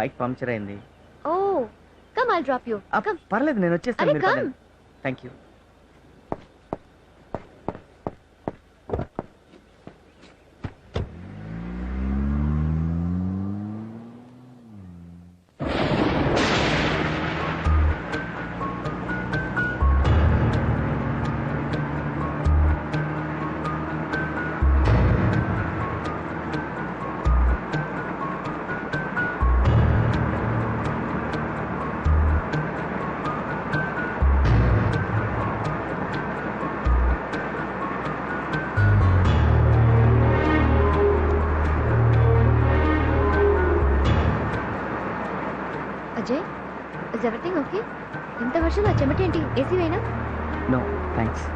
Bike puncture అయింది. ఓ come I'll drop you come పర్లేదు నేను వచ్చేస్తాను థ్యాంక్ యూ ఎవ్రీథింగ్ ఓకే ఇంత వర్షం ఆ చెమట ఏంటి? ఏసీ వేనా? నో థ్యాంక్స్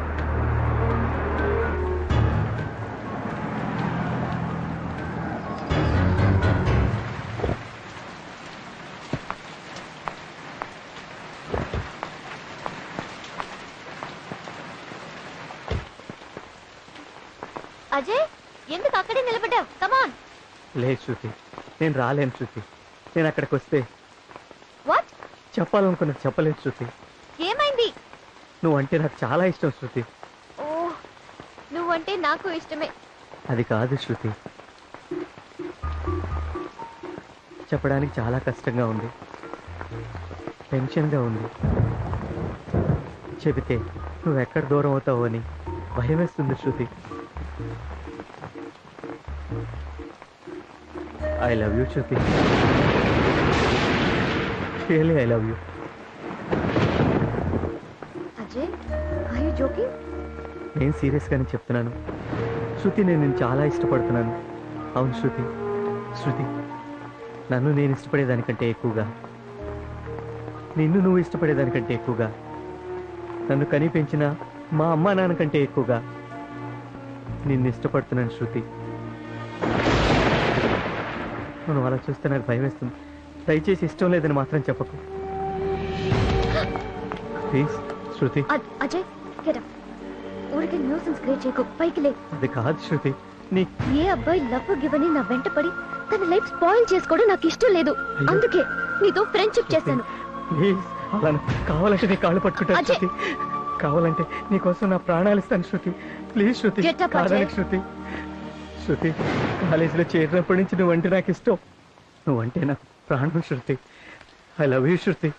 అజయ్ ఎందుకు అక్కడే నిలబడ్డావు? కమాన్ లేదు శృతి నేను రాలేను శృతి. నేను అక్కడికి వస్తే చెప్పాలనుకున్నది చెప్పలేదు శృతి. ఏమైంది? నువ్వు అంటే నాకు చాలా ఇష్టం శృతి. ఓ నువ్వంటే నాకు ఇష్టమే. అది కాదు శృతి. చెప్పడానికి చాలా కష్టంగా ఉంది. టెన్షన్గా ఉంది. చెబితే నువ్వు ఎక్కడ దూరం అవుతావు అని భయం వేస్తుంది Shruti. I love you Shruti. Really I love you Ajay I you joking నేను సీరియస్గానే చెప్తున్నాను. శృతి నేను నేను చాలా ఇష్టపడుతున్నాను. అవును శృతి. శృతి నన్ను నేను ఇష్టపడేదానికంటే ఎక్కువగా. నిన్ను నువ్వు ఇష్టపడేదానికంటే ఎక్కువగా. నన్ను కని పెంచిన మా అమ్మా నాన్న కంటే ఎక్కువగా. నిన్ను ఇష్టపడుతున్నాను శృతి. మనం అలా చూస్తే నాకు భయం వేస్తుంది దయచేసి ఇష్టం లేదని మాత్రం చెప్పకు. ప్లీజ్ శృతి అ- అజయ్ అప్ ఊరికే న్యూసెన్స్ క్రియేట్ చేయకు పైకి లే అది కాదు శృతి నీ ఏ అబ్బాయి లవ్ గివని నా వెంట పడి తన లైఫ్ స్పాయిల్ చేసుకోవడం నాకు ఇష్టం లేదు. అందుకే నీతో ఫ్రెండ్షిప్ చేశాను. ప్లీజ్ కావాలంటే నీ కాళ్ళు పట్టుకుంటాను అజయ్. శృతి కావాలంటే నీకోసం నా ప్రాణాలు ఇస్తాను Shruti please Shruti Get up. Shruti Shruti కాలేజీలో చేరినప్పటి నుంచి నువ్వంటే నాకు ఇష్టం. నువ్వంటే నాకు ప్రాణం Shruti. I love you Shruti.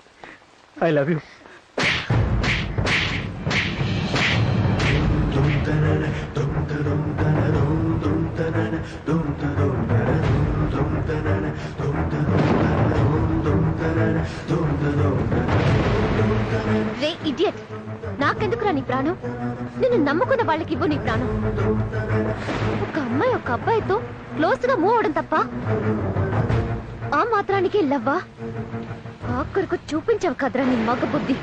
I love you ray idiot నాకెందుకురా నీ ప్రాణం? నిన్ను నమ్ముకున్న వాళ్ళకి ఇవ్వు నీ ప్రాణం. ఒక అమ్మాయి ఒక అబ్బాయితో క్లోజ్గా మూవ్ అవడం తప్ప ఆ మాత్రానికి లవ్వా? ఆఖరికి చూపించవు కదరా నీ మగ బుద్ధి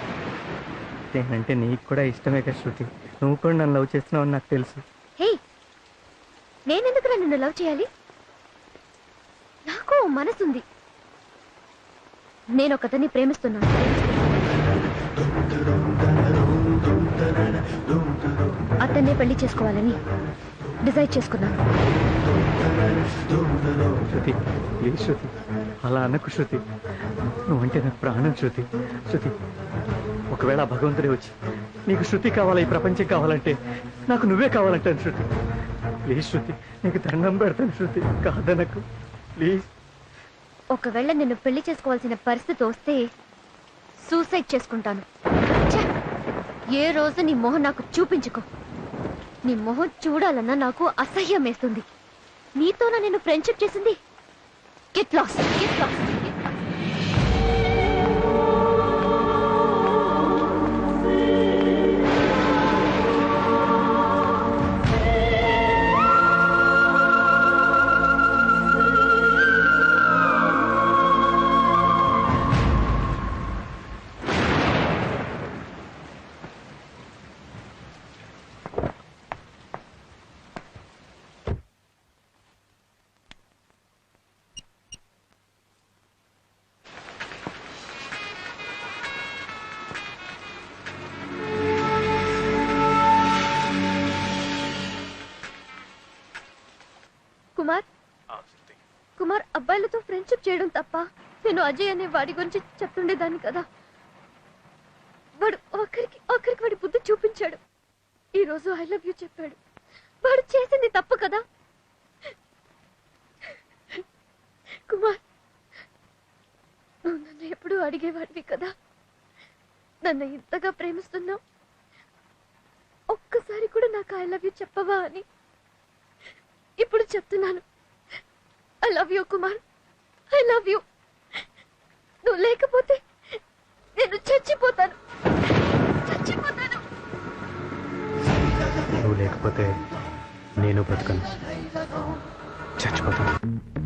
నేనంటే నీకు కూడా ఇష్టమే కదా శృతి. నువ్వు కూడా నన్ను లవ్ చేస్తున్నావు నాకు తెలుసు. హే నేనెందుకురా నిన్ను లవ్ చేయాలి? నాకు మనసుంది. నేను ఒకతన్ని ప్రేమిస్తున్నాను. అతన్నే పెళ్ళి చేసుకోవాలని డిసైడ్ చేసుకున్నాను. శృతి ప్లీజ్ శృతి. అలా అనకు శృతి. నువ్వంటే నాకు ప్రాణం శృతి. శృతి ఒకవేళ భగవంతుడే వచ్చి నీకు శృతి కావాలా ఈ ప్రపంచం కావాలంటే? నాకు నువ్వే కావాలంటాను శృతి. ప్లీజ్ శృతి నీకు దండం పెడతాను శృతి. కాదనకు. ప్లీజ్. ఒకవేళ నిన్ను పెళ్ళి చేసుకోవాల్సిన పరిస్థితి వస్తే సూసైడ్ చేసుకుంటాను. ఏ రోజు నీ మొహం నాకు చూపించుకో. నీ మొహం చూడాలన్నా నాకు అసహ్యం వేస్తుంది. నీతోనా నేను ఫ్రెండ్షిప్ చేసింది? Geht los, geht los. అబ్బాయిలతో ఫ్రెండ్షిప్ చేయడం తప్ప నేను అజయ్ అనే వాడి గురించి చెప్తుండేదాన్ని కదా. వాడు ఒకరికి ఒకరికి వాడి బుద్ధి చూపించాడు. ఈ రోజు ఐ లవ్ యూ చెప్పాడు. వాడు చేసింది తప్పు కదా. కుమార్ నువ్వు నన్ను ఎప్పుడూ అడిగేవాడివి కదా. నన్ను ఇంతగా ప్రేమిస్తున్నావు. ఒక్కసారి కూడా నాకు ఐ లవ్ యూ చెప్పవా అని ఇప్పుడు చెప్తున్నాను. Love you Kumar I love you నువ్వు లేకపోతే నేను చచ్చిపోతాను. చచ్చిపోతాను. నువ్వు లేకపోతే నేను బ్రతకను. చచ్చిపోతాను.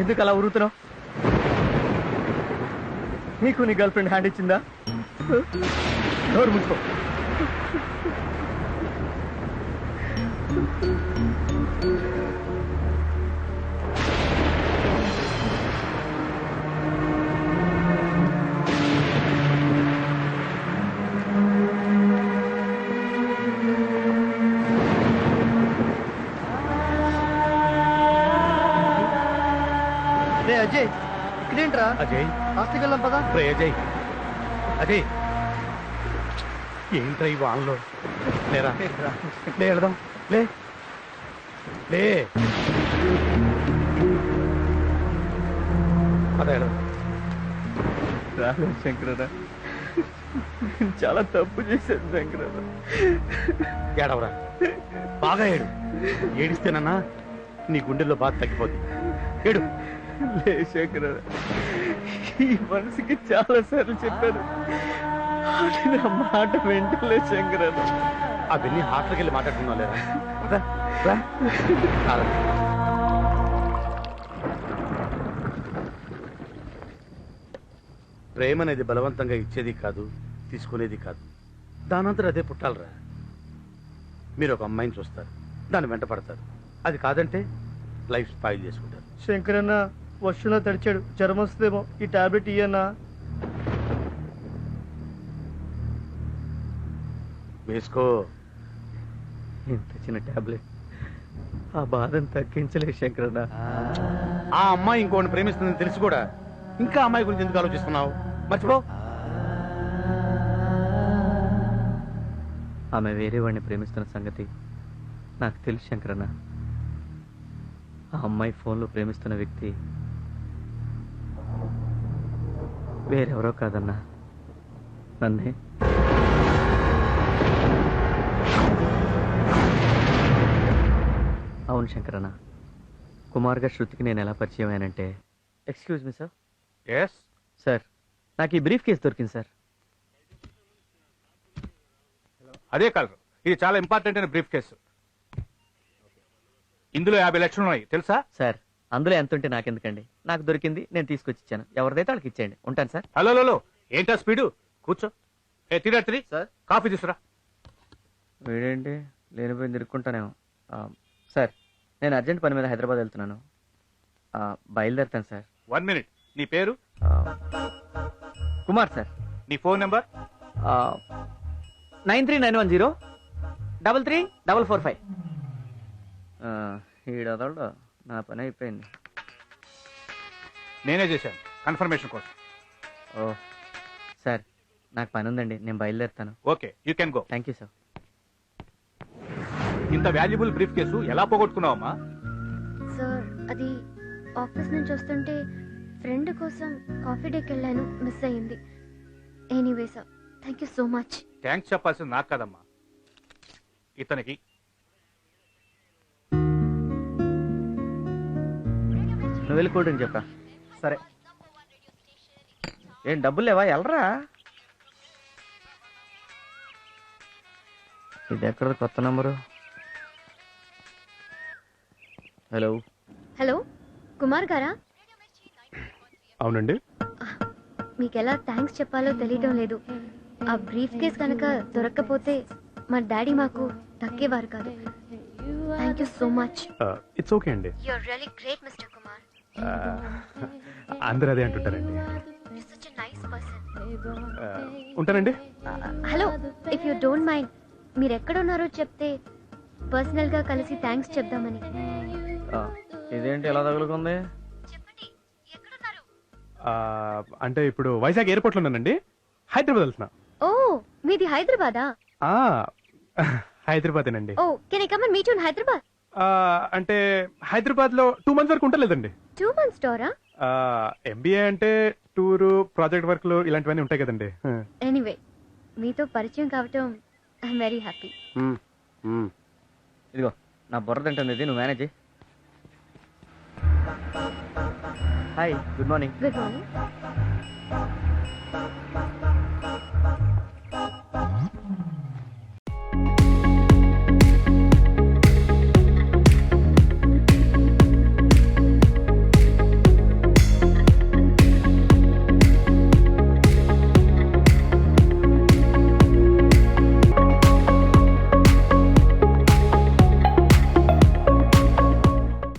ఎందుకు అలా ఉరుతున్నావు నీకు నీ గర్ల్ ఫ్రెండ్ హ్యాండ్ ఇచ్చిందా? నోరు ముసుకో. రే అజయ్ ఇక్కడేంట్రా? అజయ్. హాస్టల్కి వెళ్దాం పదా. రే అజయ్. అజయ్. ఏంట్రా ఈ వానలో? లేరా? లే వెళదాం. లే. లే. వెళదాం రాలేదు శంకరరా చాలా తప్పు చేశాను శంకరరా. ఏడవరా? బాగా ఏడు. ఏడిస్తేనన్నా నీ గుండెల్లో బాధ తగ్గిపోద్ది. ఏడు. లే ఈ మనసుకి చాలా సార్లు నా మాట వెంటలే శంకరన్న అవన్నీ హాస్టల్కి వెళ్ళి మాట్లాడుకున్నావు లేదా. ప్రేమ అనేది బలవంతంగా ఇచ్చేది కాదు తీసుకునేది కాదు. దానంతరం అదే పుట్టాలరా. మీరు ఒక అమ్మాయిని చూస్తారు. దాన్ని వెంట పడతారు. అది కాదంటే లైఫ్ స్పాయిల్ చేసుకుంటారు. శంకరన్న వర్షంలో తడిచాడు. జ్వరం వస్తుందేమో. ఈ టాబ్లెట్ ఇయ్యన్నా? వేసుకో. ఇంత చిన్న టాబ్లెట్. ఆ బాధను తగ్గించలే శంకరన్న. ఆ అమ్మాయి ఇంకోటి ప్రేమిస్తుందని తెలిసి కూడా. ఇంకా అమ్మాయి గురించి ఎందుకు ఆలోచిస్తున్నావు? మర్చిపో. ఆమె వేరే వాడిని ప్రేమిస్తున్న సంగతి నాకు తెలుసు శంకరన్న. ఆ అమ్మాయి ఫోన్లో ప్రేమిస్తున్న వ్యక్తి వేరెవరో కాదన్నా. నన్నే అవును శంకరన్న. కుమార్గా శృతికి నేను ఎలా పరిచయం అయ్యానంటే excuse me sir yes sir నాకు ఈ బ్రీఫ్ కేసు దొరికింది సార్ అదే కలర్. ఇది చాలా ఇంపార్టెంట్ అయిన బ్రీఫ్ కేసు ఇందులో యాభై లక్షలు ఉన్నాయి తెలుసా? సార్ అందులో ఎంత ఉంటే నాకెందుకండి? నాకు దొరికింది నేను తీసుకొచ్చి ఇచ్చాను. ఎవరిదైతే వాళ్ళకి ఇచ్చేయండి. ఉంటాను సార్. హలో హలో ఏంటా స్పీడు? కూర్చో. ఏ తిరా తిరి సార్. కాఫీ తీసురా. వీడేంటి? లేనిపోయి తిరుక్కుంటానేమో. ఆ, సార్ నేను అర్జెంట్ పని మీద హైదరాబాద్ వెళ్తున్నాను. ఆ, బయలుదేరుతాను సార్. One minute. నీ పేరు? కుమార్ సార్. నీ phone number? Nine three nine one zero double three double four five. ఈడదోడు నా పని అయిపోయింది నేనే చేశాను. కన్ఫర్మేషన్ కోసం. ఓ సార్ నాకు పని ఉందండి నేను బయలుదేరుతాను. Okay you can go. Thank you sir. ఇంత వాల్యుబుల్ బ్రీఫ్ కేసు ఎలా పోగొట్టుకున్నావమ్మా? సార్ అది ఆఫీస్ నుంచి వస్తుంటే ఫ్రెండ్ కోసం కాఫీ డేకి వెళ్ళాను మిస్ అయ్యింది. Anyway sir. Thank you so much. Thanks చెప్పాల్సింది నాకు కదమ్మా. ఇతనికి నువ్వు వెళ్ళి కూల్ డ్రింక్ చెప్పా సరే. ఏం డబ్బులు లేవా? వెళ్ళరా ఇది ఎక్కడ కొత్త నంబరు. హలో. హలో కుమార్ గారా? అవునండి. మీకు ఎలా థ్యాంక్స్ చెప్పాలో తెలియటం లేదు. ఆ బ్రీఫ్ కేస్ కనుక దొరక్కపోతే మా డాడీ మాకు దక్కేవారు కాదు. Thank you so much it's okay అండి. యూర్ రియలీ గ్రేట్ మిస్టర్ అందరూ అదే అంటుంటారండి. ఉంటానండి? Hello if you don't mind మీరు ఎక్కడ ఉన్నారో చెప్తే పర్సనల్గా కలిసి థ్యాంక్స్ చెప్దామని. ఇదేంటి ఎలా తగులుకుంది? అంటే ఇప్పుడు వైజాగ్ ఎయిర్పోర్ట్లో ఉన్నానండి. హైదరాబాద్ వెళ్తున్నా. ఓ మీది హైదరాబాదా? ఆ, హైదరాబాదేనండి. ఓ can I come and meet you in Hyderabad అంటే హైదరాబాద్లో టూ మంత్స్ వరకు ఉంటలేదండి టూ మంత్స్ స్టోరా ఎంబీఏ అంటే టూరు ప్రాజెక్ట్ వర్క్లు ఇలాంటివన్నీ ఉంటాయి కదండి. ఎనీవే మీతో పరిచయం కావటం ఐఎమ్ వెరీ హ్యాపీ ఇదిగో నా బుర్ర తింటుంది ఇది నువ్వు manage. Hi good morning good morning